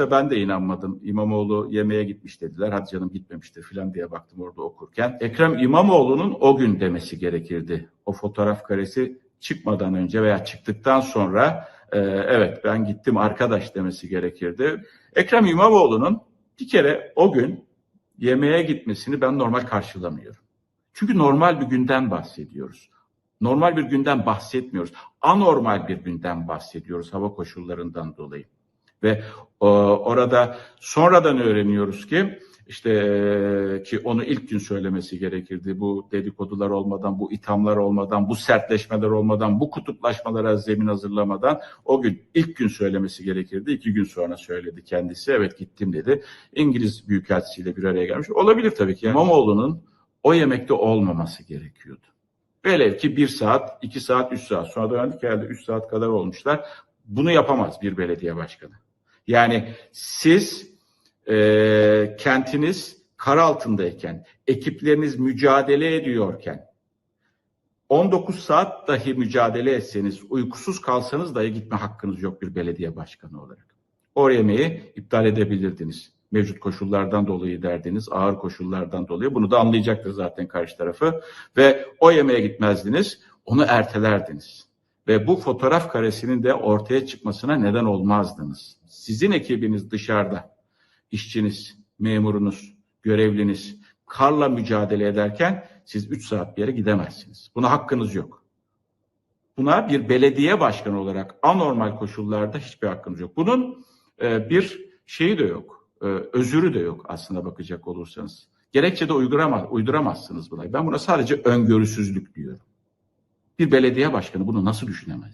başta ben de inanmadım. İmamoğlu yemeğe gitmiş dediler. Hadi canım gitmemiştir filan diye baktım orada okurken. Ekrem İmamoğlu'nun o gün demesi gerekirdi. O fotoğraf karesi çıkmadan önce veya çıktıktan sonra e, evet ben gittim arkadaş demesi gerekirdi. Ekrem İmamoğlu'nun bir kere o gün yemeğe gitmesini ben normal karşılamıyorum. Çünkü normal bir günden bahsediyoruz. Normal bir günden bahsetmiyoruz. Anormal bir günden bahsediyoruz hava koşullarından dolayı. Ve orada sonradan öğreniyoruz ki işte e, ki onu ilk gün söylemesi gerekirdi. Bu dedikodular olmadan, bu ithamlar olmadan, bu sertleşmeler olmadan, bu kutuplaşmalara zemin hazırlamadan o gün ilk gün söylemesi gerekirdi. İki gün sonra söyledi kendisi. Evet gittim dedi. İngiliz Büyükelçisiyle bir araya gelmiş. Olabilir tabii ki. İmamoğlu'nun o yemekte olmaması gerekiyordu. Velev ki bir saat, iki saat, üç saat. Sonra da öğrendik herhalde üç saat kadar olmuşlar. Bunu yapamaz bir belediye başkanı. Yani siz e, kentiniz kar altındayken, ekipleriniz mücadele ediyorken, 19 saat dahi mücadele etseniz, uykusuz kalsanız dahi gitme hakkınız yok bir belediye başkanı olarak. O yemeği iptal edebilirdiniz. Mevcut koşullardan dolayı derdiniz, ağır koşullardan dolayı. Bunu da anlayacaktır zaten karşı tarafı. Ve o yemeğe gitmezdiniz, onu ertelerdiniz. Ve bu fotoğraf karesinin de ortaya çıkmasına neden olmazdınız. Sizin ekibiniz dışarıda, işçiniz, memurunuz, görevliniz karla mücadele ederken siz 3 saat bir yere gidemezsiniz. Buna hakkınız yok. Buna bir belediye başkanı olarak anormal koşullarda hiçbir hakkınız yok. Bunun e, bir şeyi de yok, e, özürü de yok aslında bakacak olursanız. Gerekçe de uyduramaz, uyduramazsınız buna. Ben buna sadece öngörüsüzlük diyorum. Bir belediye başkanı bunu nasıl düşünemez?